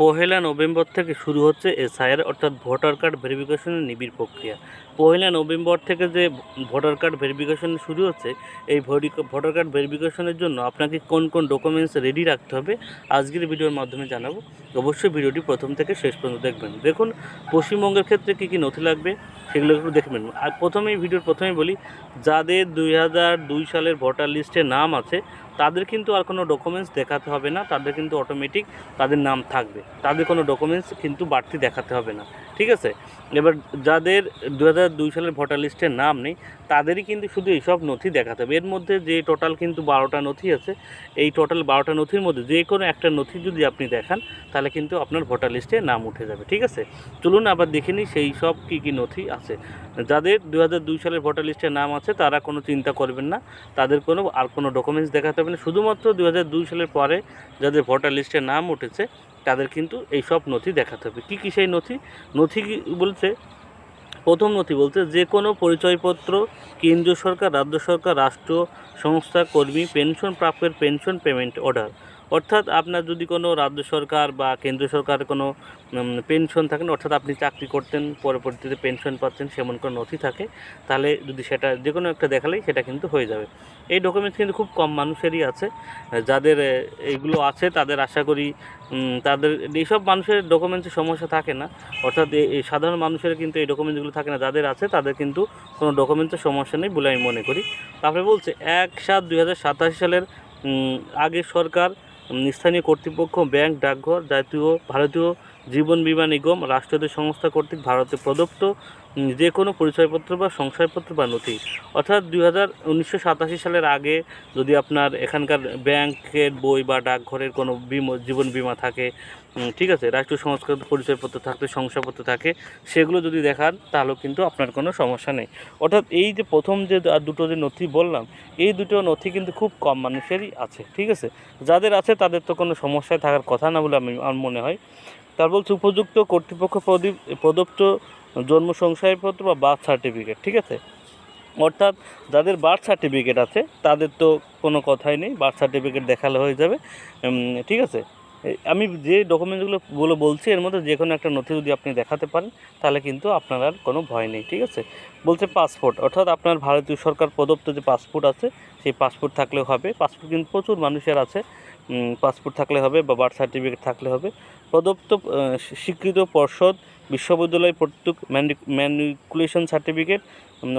পহেলা November থেকে শুরু হচ্ছে এসআইআর, অর্থাৎ ভোটার কার্ড ভেরিফিকেশনের নিবিড় প্রক্রিয়া। পহেলা নভেম্বর থেকে যে ভোটার কার্ড ভেরিফিকেশন শুরু হচ্ছে, এই ভোটার কার্ড ভেরিফিকেশনের জন্য আপনাকে কোন কোন ডকুমেন্টস রেডি রাখতে হবে, আজকের ভিডিওর মাধ্যমে জানাব। অবশ্যই ভিডিওটি প্রথম থেকে শেষ পর্যন্ত দেখবেন। দেখুন, পশ্চিমবঙ্গের ক্ষেত্রে কী কী নথি লাগবে, সেগুলো একটু দেখবেন আর প্রথমেই, ভিডিওর প্রথমেই বলি, যাদের দুই হাজার দুই সালের ভোটার লিস্টে নাম আছে তাদের কিন্তু আর কোনো ডকুমেন্টস দেখাতে হবে না, তাদের কিন্তু অটোমেটিক তাদের নাম থাকবে। তাদের কোনো ডকুমেন্টস কিন্তু বাড়তি দেখাতে হবে না, ঠিক আছে? এবার যাদের দু দুই সালের ভোটার লিস্টের নাম নেই, তাদেরই কিন্তু শুধু এইসব নথি দেখাতে হবে। এর মধ্যে যে টোটাল কিন্তু বারোটা নথি আছে, এই টোটাল বারোটা নথির মধ্যে যে কোনো একটা নথি যদি আপনি দেখান, তাহলে কিন্তু আপনার ভোটার লিস্টে নাম উঠে যাবে, ঠিক আছে? চলুন আবার দেখে নিই সেই সব কী কী নথি আছে। যাদের দু হাজার দুই সালের ভোটার লিস্টে নাম আছে, তারা কোনো চিন্তা করবেন না, তাদের কোনো আর কোনো ডকুমেন্টস দেখাতে হবে না শুধুমাত্র দু হাজার দুই সালের পরে যাদের ভোটার লিস্টে নাম উঠেছে, তাদের কিন্তু এই সব নথি দেখাতে হবে। কী কী সেই নথি? নথি বলছে? প্রথম নথি বলতে যে কোনো পরিচয়পত্র কেন্দ্রীয় সরকার, রাজ্য সরকার রাষ্ট্র সংস্থা কর্মী, পেনশন, প্রাপ্যের পেনশন, পেমেন্ট অর্ডার। অর্থাৎ আপনার যদি কোনো রাজ্য সরকার বা কেন্দ্র সরকার কোনো পেনশন থাকেন অর্থাৎ আপনি চাকরি করতেন পরবর্তীতে পেনশন পাচ্ছেন সেমন কোনো নথি থাকে তাহলে যদি সেটা যে কোনো একটা দেখালেই সেটা কিন্তু হয়ে যাবে। এই ডকুমেন্টস কিন্তু খুব কম মানুষেরই আছে যাদের এ, এইগুলো আছে তাদের আশা করি তাদের এইসব মানুষের ডকুমেন্টসের সমস্যা থাকে না অর্থাৎ এই সাধারণ মানুষের কিন্তু এই ডকুমেন্টসগুলো থাকে না যাদের আছে তাদের কিন্তু কোনো ডকুমেন্টসের সমস্যা নেই বলে আমি মনে করি। তারপরে বলছে এক সাত দুই সালের আগে সরকার স্থানীয় কর্তৃপক্ষ ব্যাংক ডাকঘর জাতীয় ভারতীয় জীবন বিমা নিগম, রাষ্ট্রীয় সংস্থা কর্তৃক ভারতে প্রদত্ত যে কোনো পরিচয়পত্র বা সংশয়পত্র বা নথি অর্থাৎ দুই হাজার সালের আগে যদি আপনার এখানকার ব্যাংকের বই বা ডাকঘরের কোনো বিমা, জীবন বিমা থাকে ঠিক আছে, রাষ্ট্রীয় সংস্কৃত পরিচয়পত্র থাকতে শংসাপত্র থাকে, সেগুলো যদি দেখান তাহলেও কিন্তু আপনার কোনো সমস্যা নেই। অর্থাৎ এই যে প্রথম যে দুটো যে নথি বললাম, এই দুটো নথি কিন্তু খুব কম মানুষেরই আছে, ঠিক আছে? যাদের আছে তাদের তো কোনো সমস্যায় থাকার কথা না বলে আমি, আমার মনে হয়। তার বলছে, উপযুক্ত কর্তৃপক্ষ প্রদত্ত জন্ম শংসাপত্র বা বার্থ সার্টিফিকেট, ঠিক আছে? অর্থাৎ যাদের বার্থ সার্টিফিকেট আছে, তাদের তো কোনো কথাই নেই, বার্থ সার্টিফিকেট দেখালে হয়ে যাবে ঠিক আছে? আমি যে ডকুমেন্টসগুলো বলে বলছি, এর মধ্যে যে কোনো একটা নথি যদি আপনি দেখাতে পারেন, তাহলে কিন্তু আপনার আর কোনো ভয় নেই, ঠিক আছে? বলছে পাসপোর্ট অর্থাৎ আপনার ভারতীয় সরকার প্রদত্ত যে পাসপোর্ট আছে, সেই পাসপোর্ট থাকলেও হবে। পাসপোর্ট কিন্তু প্রচুর মানুষের আছে পাসপোর্ট থাকলে হবে বা বার্থ সার্টিফিকেট থাকলে হবে। প্রদত্ত স্বীকৃত পর্ষদ, বিশ্ববিদ্যালয় প্রত্যেক ম্যানিকুলেশন সার্টিফিকেট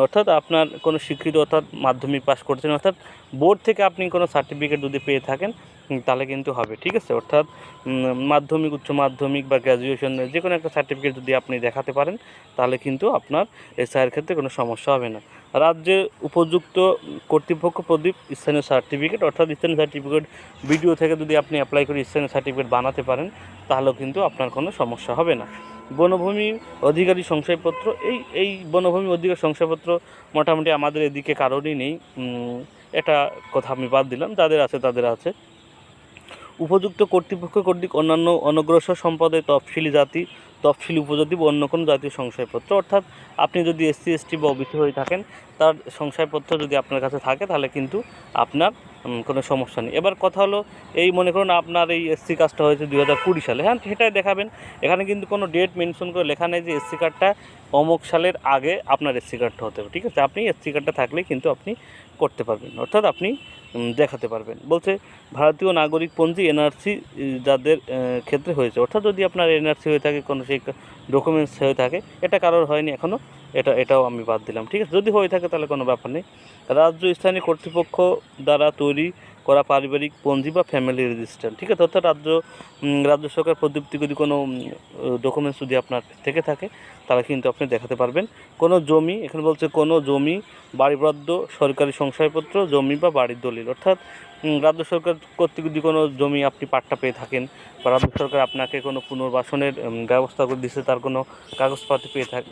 অর্থাৎ আপনার কোনো স্বীকৃত অর্থাৎ মাধ্যমিক পাস করছেন, অর্থাৎ বোর্ড থেকে আপনি কোনো সার্টিফিকেট যদি পেয়ে থাকেন তাহলে কিন্তু হবে, ঠিক আছে? অর্থাৎ মাধ্যমিক, উচ্চ মাধ্যমিক বা গ্র্যাজুয়েশন যে কোনো একটা সার্টিফিকেট যদি আপনি দেখাতে পারেন, তাহলে কিন্তু আপনার এসআইয়ের ক্ষেত্রে কোনো সমস্যা হবে না। রাজ্যে উপযুক্ত কর্তৃপক্ষ প্রদীপ, স্থানীয় সার্টিফিকেট অর্থাৎ স্থানীয় সার্টিফিকেট ভিডিও থেকে যদি আপনি অ্যাপ্লাই করে স্থানীয় সার্টিফিকেট বানাতে পারেন, তাহলেও কিন্তু আপনার কোনো সমস্যা হবে না। বনভূমি অধিকারী সংশয়পত্র, এই এই বনভূমি অধিকার সংশয়পত্র মোটামুটি আমাদের এদিকে কারোরই নেই। এটা কথা আমি বাদ দিলাম, যাদের আছে তাদের আছে। উপযুক্ত কর্তৃপক্ষ কর্তৃক অন্যান্য অনগ্রসর সম্পদের তফসিলি জাতি তফসিলি উপজাতি বা অন্য কোনো জাতীয় সংশয়পত্র, অর্থাৎ আপনি যদি এসসি এসটি বা ওবিসি হয়ে থাকেন, তার সংশয়পত্র যদি আপনার কাছে থাকে, তাহলে কিন্তু আপনার কোনো সমস্যা নেই। এবার কথা হলো, এই মনে করুন আপনার এই এসসি কার্ডটা হয়েছে দুই হাজার কুড়ি সালে। হ্যাঁ সেটাই দেখাবেন। এখানে কিন্তু কোনো ডেট মেনশন করে লেখা নেই যে এসসি কার্ডটা অমুক সালের আগে আপনার এসসি কার্ডটা হতে হবে, ঠিক আছে? আপনি এসসি কার্ডটা থাকলেই কিন্তু আপনি করতে পারবেন, অর্থাৎ আপনি দেখাতে পারবেন। বলছে, ভারতীয় নাগরিক পঞ্জি এনআরসি যাদের ক্ষেত্রে হয়েছে। অর্থাৎ যদি আপনার এনআরসি হয়ে থাকে, কোনো সেই ডকুমেন্টস হয়ে থাকে। এটা কারোর হয়নি এখনও এটা, এটাও আমি বাদ দিলাম, ঠিক আছে? যদি হয়ে থাকে তাহলে কোনো ব্যাপার নেই। রাজ্য স্থানীয় কর্তৃপক্ষ দ্বারা তৈরি করা পারিবারিক পঞ্জি বা ফ্যামিলি রেজিস্টার ঠিক আছে? অর্থাৎ রাজ্য রাজ্য সরকার প্রযুক্তি যদি কোনো ডকুমেন্টস যদি আপনার থেকে থাকে, তাহলে কিন্তু আপনি দেখাতে পারবেন। কোনো জমি, এখানে বলছে কোনো জমি বাড়িবদ্ধ সরকারি সংশয়পত্র, জমি বা বাড়ির দলিল। অর্থাৎ রাজ্য সরকার কর্তৃক যদি কোনো জমি আপনি পাট্টা পেয়ে থাকেন বা রাজ্য সরকার আপনাকে কোনো পুনর্বাসনের ব্যবস্থা করে দিচ্ছে তার কোনো কাগজপাতি পেয়ে থাকে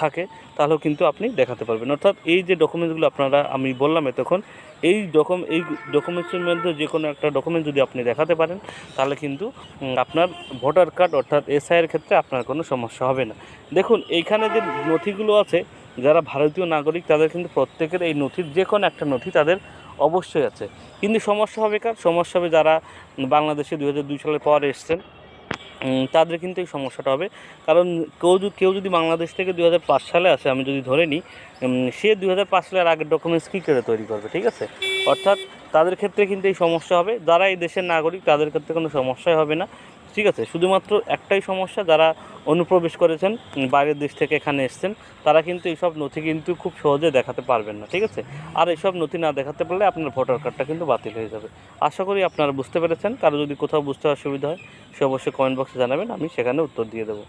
থাকে, তাহলেও কিন্তু আপনি দেখাতে পারবেন। অর্থাৎ এই যে ডকুমেন্টসগুলো আপনারা, আমি বললাম এতক্ষণ, এই ডকুম এই ডকুমেন্টসের মধ্যে যে কোনো একটা ডকুমেন্ট যদি আপনি দেখাতে পারেন, তাহলে কিন্তু আপনার ভোটার কার্ড অর্থাৎ এসআইয়ের ক্ষেত্রে আপনার কোনো সমস্যা হবে না। দেখুন, এইখানে যে নথিগুলো আছে, যারা ভারতীয় নাগরিক, তাদের কিন্তু প্রত্যেকের এই নথির যে কোনো একটা নথি তাদের অবশ্যই আছে। কিন্তু সমস্যা হবে কার? সমস্যা হবে যারা বাংলাদেশে দু হাজার দুই সালের পর এসছেন। তাদের কিন্তু এই সমস্যাটা হবে। কারণ কেউ কেউ যদি বাংলাদেশ থেকে দুই হাজার পাঁচ সালে আসে, আমি যদি ধরে নিই সে দুই হাজার পাঁচ সালের আগের ডকুমেন্টস কী করে তৈরি করবে, ঠিক আছে? অর্থাৎ তাদের ক্ষেত্রে কিন্তু এই সমস্যা হবে। যারা এই দেশের নাগরিক, তাদের ক্ষেত্রে কোনো সমস্যাই হবে না। ঠিক আছে, শুধুমাত্র একটাই সমস্যা, যারা অনুপ্রবেশ করেছেন বাইরের দেশ থেকে এখানে এসছেন, তারা কিন্তু এইসব নথি কিন্তু খুব সহজে দেখাতে পারবেন না, ঠিক আছে? আর এইসব নথি না দেখাতে পারলে আপনার ভোটার কার্ডটা কিন্তু বাতিল হয়ে যাবে। আশা করি আপনারা বুঝতে পেরেছেন, কারও যদি কোথাও বুঝতে অসুবিধা হয়, সে অবশ্যই কমেন্ট বক্সে জানাবেন, আমি সেখানে উত্তর দিয়ে দেবো।